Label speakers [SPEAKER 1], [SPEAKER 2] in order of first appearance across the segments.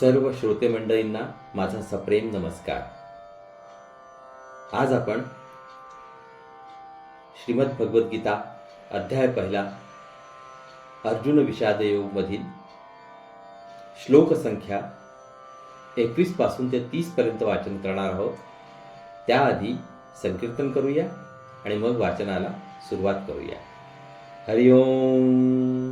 [SPEAKER 1] सर्व श्रोते मंडळींना माझा सप्रेम नमस्कार. आज आपण श्रीमद भगवद्गीता अध्याय पहिला अर्जुन विषादयोगमधील श्लोकसंख्या एकवीसपासून श्लोक संख्या एकवीसपासून ते तीस पर्यंत वाचन करणार आहोत. त्याआधी संकीर्तन करूया आणि मग वाचनाला सुरुवात करूया. हरिओम.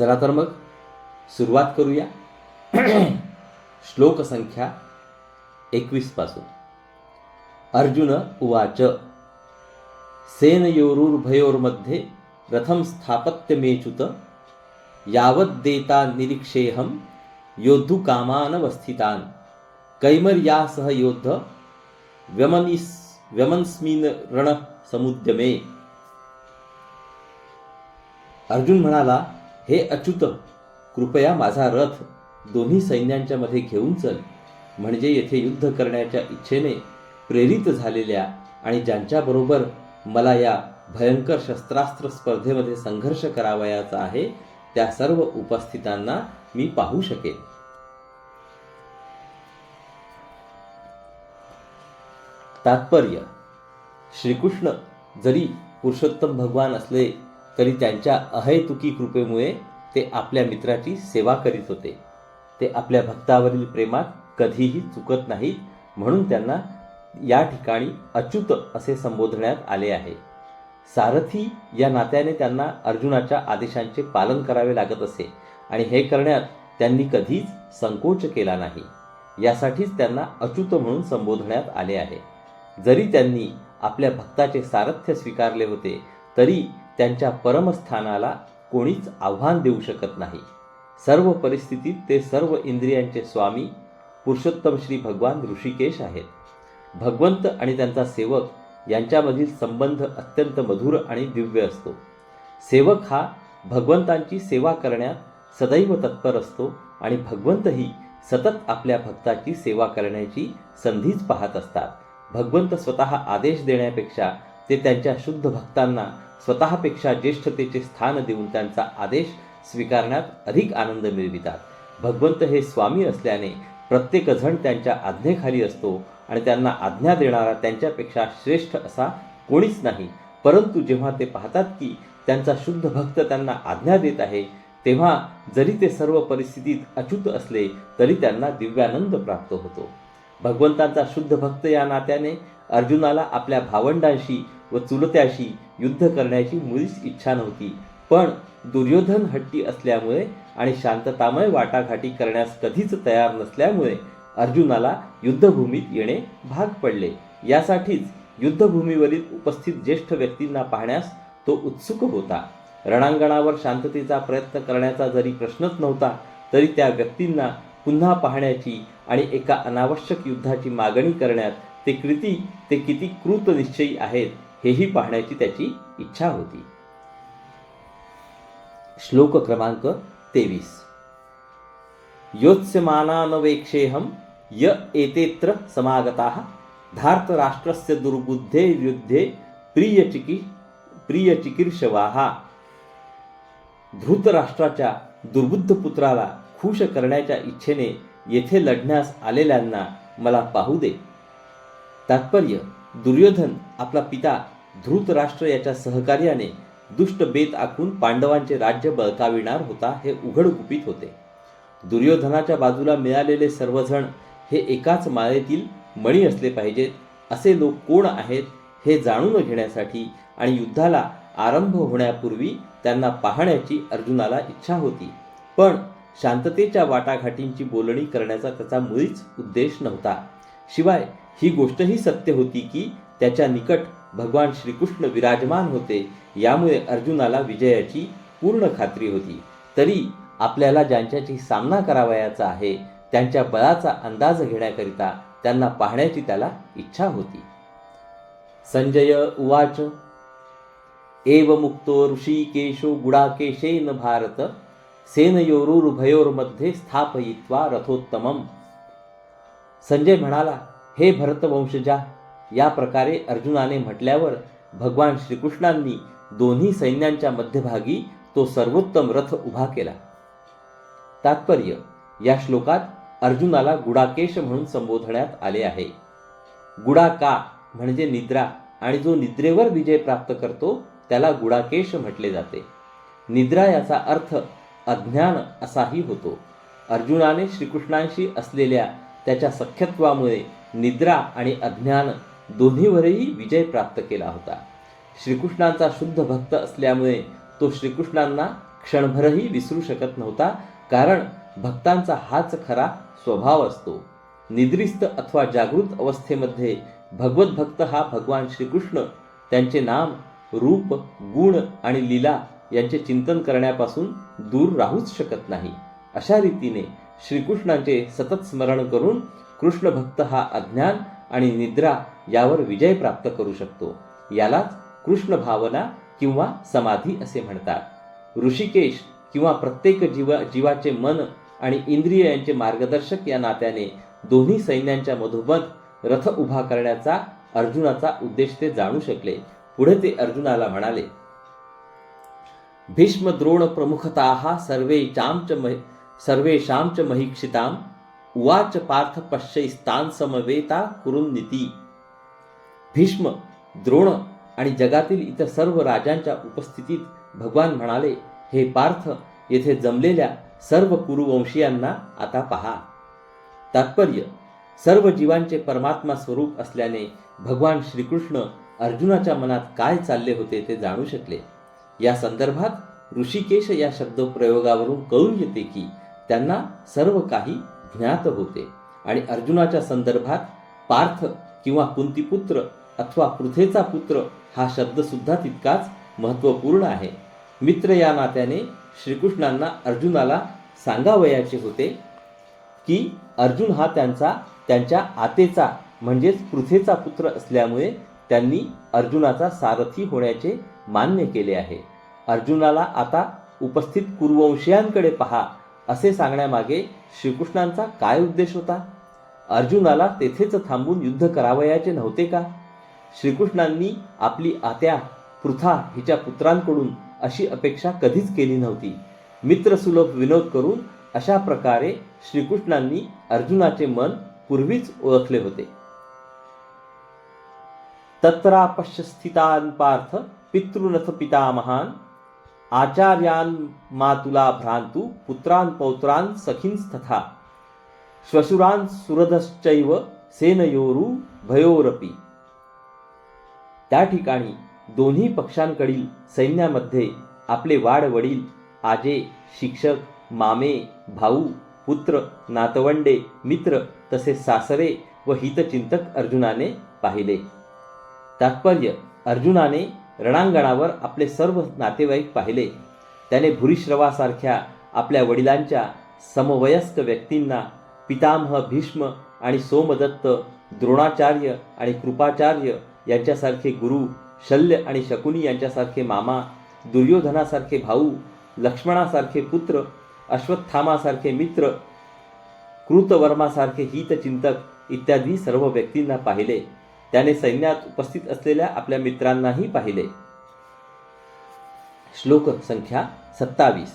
[SPEAKER 1] चला तर मग सुरुवात करूया. श्लोक संख्या एकवीसपासून. अर्जुन उवाच सेनयोरुर्भयोर्मध्ये रथं स्थापत्यमेच्युत यावद्देता निरीक्षेऽहं योद्धुकामानवस्थितान् कैमर्यासह योद्ध व्यमनिस् रण रणसमुद्यमे। अर्जुन म्हणाला हे अच्युत कृपया माझा रथ दोन्ही सैन्यांच्या मध्ये घेऊन चल. म्हणजे येथे युद्ध करण्याच्या इच्छेने प्रेरित झालेल्या आणि ज्यांच्याबरोबर मला या भयंकर शस्त्रास्त्र स्पर्धेमध्ये संघर्ष करावयाचा आहे त्या सर्व उपस्थितांना मी पाहू शकेन. तात्पर्य. श्रीकृष्ण जरी पुरुषोत्तम भगवान असले तरी त्यांच्या अहेतुकी कृपेमुळे ते आपल्या मित्राची सेवा करीत होते. ते आपल्या भक्तावरील प्रेमात कधीही चुकत नाहीत म्हणून त्यांना या ठिकाणी अच्युत असे संबोधण्यात आले आहे. सारथी या नात्याने त्यांना अर्जुनाच्या आदेशांचे पालन करावे लागत असे आणि हे करण्यात त्यांनी कधीच संकोच केला नाही. यासाठीच त्यांना अच्युत म्हणून संबोधण्यात आले आहे. जरी त्यांनी आपल्या भक्ताचे सारथ्य स्वीकारले होते तरी त्यांच्या परमस्थानाला कोणीच आव्हान देऊ शकत नाही. सर्व परिस्थितीत ते सर्व इंद्रियांचे स्वामी पुरुषोत्तम श्री भगवान ऋषिकेश आहेत. भगवंत आणि त्यांचा सेवक यांच्यामधील संबंध अत्यंत मधुर आणि दिव्य असतो. सेवक हा भगवंतांची सेवा करण्यात सदैव तत्पर असतो आणि भगवंतही सतत आपल्या भक्ताची सेवा करण्याची संधीच पाहत असतात. भगवंत स्वतः आदेश देण्यापेक्षा ते त्यांच्या शुद्ध भक्तांना स्वतःपेक्षा ज्येष्ठतेचे स्थान देऊन त्यांचा आदेश स्वीकारण्यात अधिक आनंद मिळवितात. भगवंत हे स्वामी असल्याने प्रत्येकजण त्यांच्या आज्ञेखाली असतो आणि त्यांना आज्ञा देणारा त्यांच्यापेक्षा श्रेष्ठ असा कोणीच नाही. परंतु जेव्हा ते पाहतात की त्यांचा शुद्ध भक्त त्यांना आज्ञा देत आहे तेव्हा जरी ते सर्व परिस्थितीत अच्युत असले तरी त्यांना दिव्यानंद प्राप्त होतो. भगवंतांचा शुद्ध भक्त या नात्याने अर्जुनाला आपल्या भावंडांशी व चुलत्याशी युद्ध करण्याची मुळीच इच्छा नव्हती. पण दुर्योधन हट्टी असल्यामुळे आणि शांततामय वाटाघाटी करण्यास कधीच तयार नसल्यामुळे अर्जुनाला युद्धभूमीत येणे भाग पडले. यासाठीच युद्धभूमीवरील उपस्थित ज्येष्ठ व्यक्तींना पाहण्यास तो उत्सुक होता. रणांगणावर शांततेचा प्रयत्न करण्याचा जरी प्रश्नच नव्हता तरी त्या व्यक्तींना पुन्हा पाहण्याची आणि एका अनावश्यक युद्धाची मागणी करण्यात ते कृती ते किती कृतनिश्चयी आहेत हेही पाहण्याची त्याची इच्छा होती. श्लोक क्रमांक तेवीस. योत्स्यमानानवेक्षेहम य एतेत्र समागताः धार्तराष्ट्रस्य दुर्बुद्धे युद्धे प्रियचिकी प्रियचिकीर्षवाहा धृतराष्ट्राच्या दुर्बुद्ध पुत्राला खुश करण्याच्या इच्छेने येथे लढण्यास आलेल्यांना मला पाहू दे. तात्पर्य दुर्योधन आपला पिता धृतराष्ट्र याच्या सहकार्याने दुष्ट बेत आखून पांडवांचे राज्य बळकाविणार होता हे उघड गुपित होते. दुर्योधनाच्या बाजूला मिळालेले सर्वजण हे एकाच माळेतील मणी असले पाहिजेत असे लोक कोण आहेत हे जाणून घेण्यासाठी आणि युद्धाला आरंभ होण्यापूर्वी त्यांना पाहण्याची अर्जुनाला इच्छा होती. पण शांततेच्या वाटाघाटींची बोलणी करण्याचा त्याचा मुळीच उद्देश नव्हता. शिवाय ही गोष्टही सत्य होती की त्याच्या निकट भगवान श्रीकृष्ण विराजमान होते यामुळे अर्जुनाला विजयाची पूर्ण खात्री होती. तरी आपल्याला ज्यांच्याशी सामना करावयाचा आहे त्यांच्या बळाचा अंदाज घेण्याकरिता त्यांना पाहण्याची त्याला इच्छा होती. संजय उवाच एव मुक्तो ऋषिकेशो गुडाकेशेन भारत सेनयोरुभयोर्मध्ये स्थापयित्वा रथोत्तमम. संजय म्हणाला हे भरतवंशजा या प्रकारे अर्जुनाने म्हटल्यावर भगवान श्रीकृष्णांनी दोन्ही सैन्यांच्या मध्यभागी तो सर्वोत्तम रथ उभा केला. तात्पर्य या श्लोकात अर्जुनाला गुडाकेश म्हणून संबोधण्यात आले आहे. गुडाका म्हणजे निद्रा आणि जो निद्रेवर विजय प्राप्त करतो त्याला गुडाकेश म्हटले जाते. निद्रा याचा अर्थ अज्ञान असाही होतो. अर्जुनाने श्रीकृष्णांशी असलेल्या त्याच्या सख्यत्वामुळे निद्रा आणि अज्ञान दोन्हीवरही विजय प्राप्त केला होता. श्रीकृष्णांचा शुद्ध भक्त असल्यामुळे तो श्रीकृष्णांना क्षणभरही विसरू शकत नव्हता कारण भक्तांचा हाच खरा स्वभाव असतो. निद्रिस्त अथवा जागृत अवस्थेमध्ये भगवत भक्त हा भगवान श्रीकृष्ण त्यांचे नाम रूप गुण आणि लीला यांचे चिंतन करण्यापासून दूर राहूच शकत नाही. अशा रीतीने श्रीकृष्णांचे सतत स्मरण करून कृष्ण भक्त हा अज्ञान आणि निद्रा यावर विजय प्राप्त करू शकतो. यालाच कृष्ण भावना किंवा समाधी असे म्हणतात. ऋषिकेश किंवा प्रत्येक जीवा जीवाचे मन आणि इंद्रिय यांचे मार्गदर्शक या नात्याने दोन्ही सैन्यांच्या मधोमध रथ उभा करण्याचा अर्जुनाचा उद्देश ते जाणू शकले. पुढे ते अर्जुनाला म्हणाले भीष्म द्रोण प्रमुखता सर्वे चामच सर्वे च महिक्षिताम उवाच पार्थ पश्यैस्तान समवेता कुरुन्निती भीष्म द्रोण आणि जगातील इतर सर्व राजांच्या उपस्थितीत भगवान म्हणाले हे पार्थ येथे जमलेल्या सर्व कुरुवंशीयांना आता पहा. तात्पर्य सर्व जीवांचे परमात्मा स्वरूप असल्याने भगवान श्रीकृष्ण अर्जुनाच्या मनात काय चालले होते ते जाणू शकले. या संदर्भात ऋषिकेश या शब्दप्रयोगावरून कळून येते की त्यांना सर्व काही ज्ञात होते. आणि अर्जुनाच्या संदर्भात पार्थ किंवा कुंतीपुत्र अथवा पृथेचा पुत्र हा शब्दसुद्धा तितकाच महत्त्वपूर्ण आहे. मित्र या नात्याने श्रीकृष्णांना अर्जुनाला सांगावयाचे होते की अर्जुन हा त्यांचा त्यांच्या आतेचा म्हणजेच पृथेचा पुत्र असल्यामुळे त्यांनी अर्जुनाचा सारथी होण्याचे मान्य केले आहे. अर्जुनाला आता उपस्थित कुरुवंशीयांकडे पहा. असे सांगण्यामागे श्रीकृष्णांचा काय उद्देश होता? अर्जुनाला तेथेच थांबून युद्ध करावयाचे नव्हते का? श्रीकृष्णांनी आपली आत्या पृथा हिच्या पुत्रांकडून अशी अपेक्षा कधीच केली नव्हती. मित्रसुलभ विनोद करून अशा प्रकारे श्रीकृष्णांनी अर्जुनाचे मन पूर्वीच ओळखले होते. तत्रापश्य स्थितान पार्थ पितृनथ पितामहान आचार्यान मातुला भ्रांतु पुत्रान पौत्रान सखींस्तथा श्वशुरान सुरधश्चैव सेनयोरू भयोरपी। त्या ठिकाणी दोन्ही पक्षांकडील सैन्यामध्ये आपले वाडवडील आजे शिक्षक मामे भाऊ पुत्र नातवंडे मित्र तसेच सासरे व हितचिंतक अर्जुनाने पाहिले। तात्पर्य अर्जुनाने रणांगणावर आपले सर्व नातेवाईक पाहिले. त्याने भूरिश्रवासारख्या आपल्या वडिलांच्या समवयस्क व्यक्तींना पितामह भीष्म आणि सोमदत्त द्रोणाचार्य आणि कृपाचार्य यांच्यासारखे गुरु शल्य आणि शकुनी यांच्यासारखे मामा दुर्योधनासारखे भाऊ लक्ष्मणासारखे पुत्र अश्वत्थामासारखे मित्र कृतवर्मासारखे हितचिंतक इत्यादी सर्व व्यक्तींना पाहिले. त्याने सैन्यात उपस्थित असलेल्या आपल्या मित्रांनाही पाहिले. श्लोक संख्या सत्तावीस.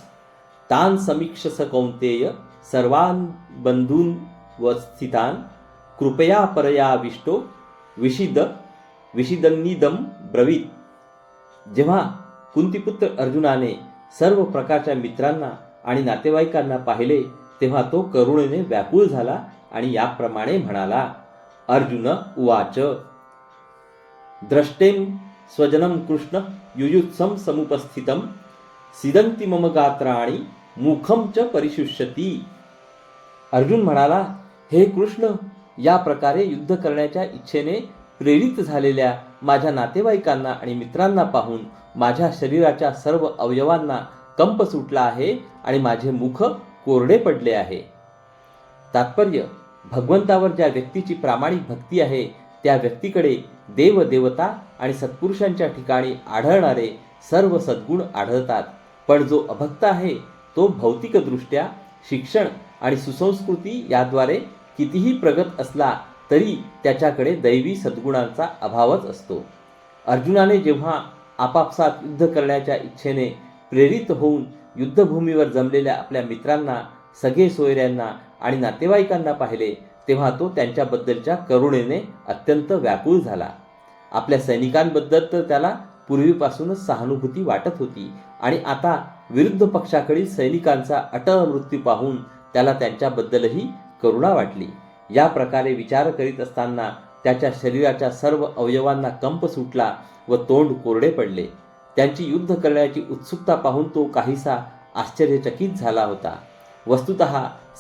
[SPEAKER 1] तान समीक्ष स कौंतेय सर्वान बंधून व स्थितान कृपया परयाविष्टो विशिद विशिदनिदम ब्रवीत. जेव्हा कुंतीपुत्र अर्जुनाने सर्व प्रकारच्या मित्रांना आणि नातेवाईकांना पाहिले तेव्हा तो करुणेने व्याकुळ झाला आणि याप्रमाणे म्हणाला अर्जुन उवाच। द्रष्टेम स्वजनम कृष्ण युयुत्सम समुपस्थितम सिदंती मम गात्राणी मुखम च परिशुष्यती। अर्जुन म्हणाला हे कृष्ण या प्रकारे युद्ध करण्याच्या इच्छेने प्रेरित झालेल्या माझ्या नातेवाईकांना आणि मित्रांना पाहून माझ्या शरीराच्या सर्व अवयवांना कंप सुटला आहे आणि माझे मुख कोरडे पडले आहे. तात्पर्य भगवंतावर ज्या व्यक्तीची प्रामाणिक भक्ती आहे त्या व्यक्तीकडे देव देवता आणि सत्पुरुषांच्या ठिकाणी आढळणारे सर्व सद्गुण आढळतात. पण जो अभक्त आहे तो भौतिकदृष्ट्या शिक्षण आणि सुसंस्कृती याद्वारे कितीही प्रगत असला तरी त्याच्याकडे दैवी सद्गुणांचा अभावच असतो. अर्जुनाने जेव्हा आपापसात युद्ध करण्याच्या इच्छेने प्रेरित होऊन युद्धभूमीवर जमलेल्या आपल्या मित्रांना सगळे सोयऱ्यांना आणि नातेवाईकांना पाहिले तेव्हा तो त्यांच्याबद्दलच्या करुणेने अत्यंत व्याकुळ झाला. आपल्या सैनिकांबद्दल तर त्याला पूर्वीपासूनच सहानुभूती वाटत होती आणि आता विरुद्ध पक्षाकडील सैनिकांचा अटळ मृत्यू पाहून त्याला त्यांच्याबद्दलही करुणा वाटली. या प्रकारे विचार करीत असताना त्याच्या शरीराच्या सर्व अवयवांना कंप सुटला व तोंड कोरडे पडले. त्यांची युद्ध करण्याची उत्सुकता पाहून तो काहीसा आश्चर्यचकित झाला होता. वस्तुत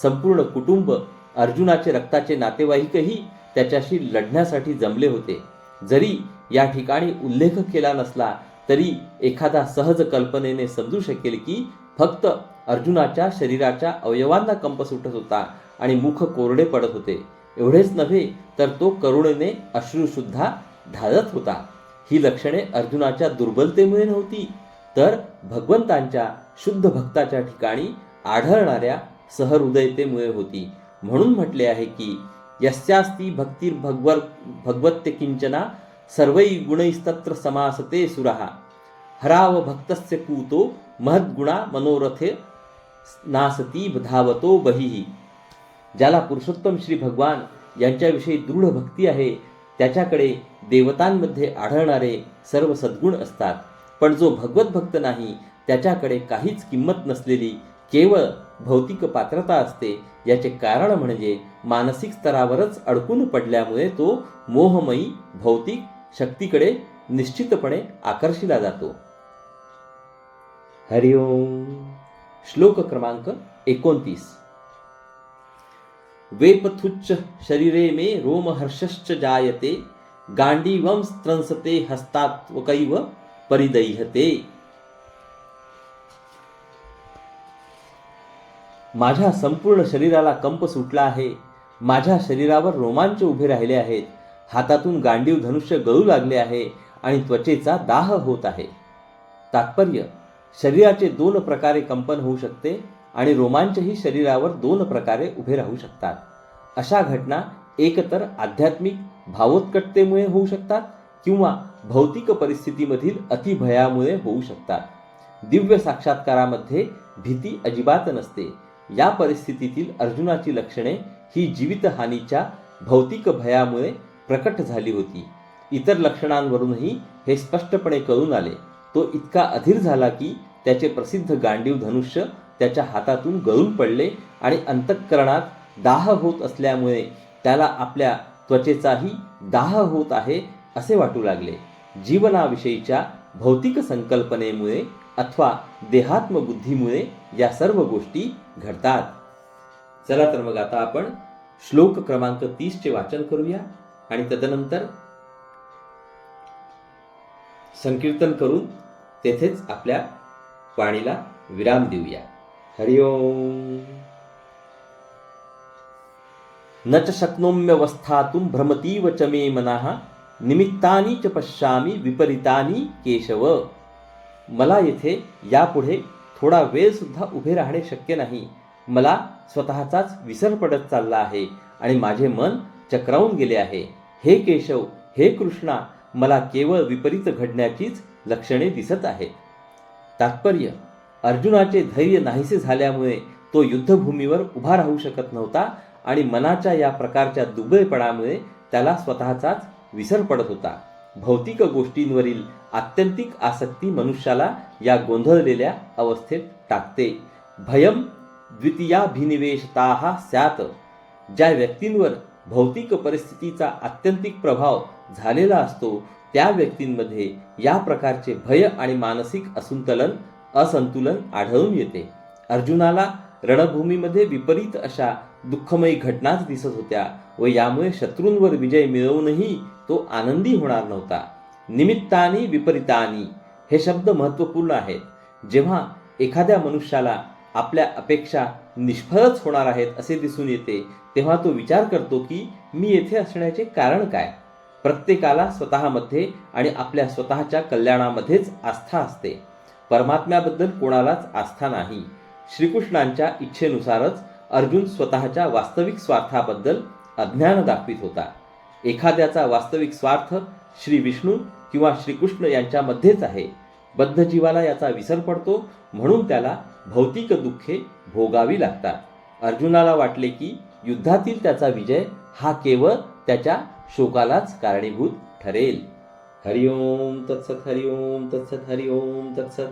[SPEAKER 1] संपूर्ण कुटुंब अर्जुनाचे रक्ताचे नातेवाईकही त्याच्याशी लढण्यासाठी जमले होते. जरी या ठिकाणी उल्लेख केला नसला तरी एखादा सहज कल्पनेने समजू शकेल की फक्त अर्जुनाच्या शरीराच्या अवयवांना कंप सुटत होता आणि मुख कोरडे पडत होते. एवढेच नव्हे तर तो करुणेने अश्रूसुद्धा ढाळत होता. ही लक्षणे अर्जुनाच्या दुर्बलतेमुळे नव्हती तर भगवंतांच्या शुद्ध भक्ताच्या ठिकाणी आढळणाऱ्या सहृदयतेमुळे होती. म्हणून म्हटले आहे की यस्यास्ती भक्तीर भगवर भगवत्य किंचना सर्वै गुणैस्तत्र समासते सुरहा हराव भक्तस्य कूतो महद्गुणा मनोरथे नासती धावतो बहिही ज्याला पुरुषोत्तम श्री भगवान यांच्याविषयी दृढ भक्ती आहे त्याच्याकडे देवतांमध्ये आढळणारे सर्व सद्गुण असतात. पण जो भगवत भक्त नाही त्याच्याकडे काहीच किंमत नसलेली केवळ भौतिक पात्रता असते याचे कारण म्हणजे मानसिक स्तरावरच अडकून पडल्यामुळे तो मोहमयी भौतिक शक्तीकडे निश्चितपणे आकर्षिला जातो. हरिओम श्लोक क्रमांक एकोणतीस. वेपथुच्च शरीरे मे रोमहर्षश्च जायते गांडीवं स्त्रंसते हस्तात्वकैव परिदह्यते. माझ्या संपूर्ण शरीराला कंप सुटला आहे. माझ्या शरीरावर रोमांच उभे राहिले आहेत. हातातून गांडीव धनुष्य गळू लागले आहे आणि त्वचेचा दाह होत आहे. तात्पर्य शरीराचे दोन प्रकारे कंपन होऊ शकते आणि रोमांचही शरीरावर दोन प्रकारे उभे राहू शकतात. अशा घटना एकतर आध्यात्मिक भावोत्कटतेमुळे होऊ शकतात किंवा भौतिक परिस्थितीमधील अतिभयामुळे होऊ शकतात. दिव्य साक्षात्कारामध्ये भीती अजिबात नसते. या परिस्थितीतील अर्जुनाची लक्षणे ही जीवितहानीच्या भौतिक भयामुळे प्रकट झाली होती. इतर लक्षणांवरूनही हे स्पष्टपणे कळून आले. तो इतका अधीर झाला की त्याचे प्रसिद्ध गांडीव धनुष्य त्याच्या हातातून गळून पडले आणि अंतःकरणात दाह होत असल्यामुळे त्याला आपल्या त्वचेचाही दाह होत आहे असे वाटू लागले. जीवनाविषयीच्या भौतिक संकल्पनेमुळे अथवा देहात्मबुद्धीमुळे या सर्व गोष्टी घडतात. चला तर मग आता आपण श्लोक क्रमांक तीसचे वाचन करूया आणि तदनंतर संकीर्तन करून तेथेच आपल्या वाणीला विराम देऊया. हरिओम न च शक्नोम्यवस्थातुं भ्रमतीव च मे मनाः निमित्तानी च पश्यामी विपरीतानी केशव। मला येथे यापुढे थोडा वेळसुद्धा उभे राहणे शक्य नाही. मला स्वतःचाच विसर पडत चालला आहे आणि माझे मन चक्रावून गेले आहे. हे केशव हे कृष्णा मला केवळ विपरीत घडण्याचीच लक्षणे दिसत आहेत. तात्पर्य अर्जुनाचे धैर्य नाहीसे झाल्यामुळे तो युद्धभूमीवर उभा राहू शकत नव्हता आणि मनाच्या या प्रकारच्या दुबळेपणामुळे त्याला स्वतःचाच विसर पडत होता. भौतिक गोष्टींवरील आत्यंतिक आसक्ती मनुष्याला या गोंधळलेल्या अवस्थेत टाकते. भयम द्वितीयाभिनिवेशता स्यात. ज्या व्यक्तींवर भौतिक परिस्थितीचा आत्यंतिक प्रभाव झालेला असतो त्या व्यक्तींमध्ये या प्रकारचे भय आणि मानसिक असंतुलन असंतुलन आढळून येते. अर्जुनाला रणभूमीमध्ये विपरीत अशा दुःखमयी घटनाच दिसत होत्या. व यामुळे शत्रूंवर विजय मिळवूनही तो आनंदी होणार नव्हता. निमित्तानी विपरीतानी हे शब्द महत्त्वपूर्ण आहेत. जेव्हा एखाद्या मनुष्याला आपल्या अपेक्षा निष्फळच होणार आहेत असे दिसून येते तेव्हा तो विचार करतो की मी येथे असण्याचे कारण काय? प्रत्येकाला स्वतःमध्ये आणि आपल्या स्वतःच्या कल्याणामध्येच आस्था असते. परमात्म्याबद्दल कोणालाच आस्था नाही. श्रीकृष्णांच्या इच्छेनुसारच अर्जुन स्वतःच्या वास्तविक स्वार्थाबद्दल अज्ञान दाखवित होता. एखाद्याचा वास्तविक स्वार्थ श्री विष्णू किंवा श्रीकृष्ण यांच्यामध्येच आहे. बद्धजीवाला याचा विसर पडतो म्हणून त्याला भौतिक दुःखे भोगावी लागतात. अर्जुनाला वाटले की युद्धातील त्याचा विजय हा केवळ त्याच्या शोकालाच कारणीभूत ठरेल. हरिओम तत्सत हरिओम तत्सत हरिओम तत्सत.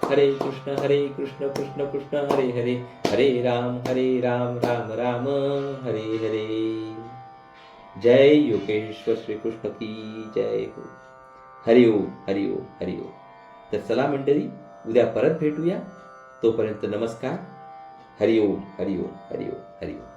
[SPEAKER 1] हरे कृष्ण हरे कृष्ण कृष्ण कृष्ण हरे हरे. हरे राम हरे राम राम राम हरे हरे. जय योगेश्वर श्री कृष्ण की जय हो. हरिओम हरिओम हरिओम तर चला मंडळी उद्या परत भेटूया. तोपर्यंत नमस्कार. हरिओम हरिओम हरिओम हरिओम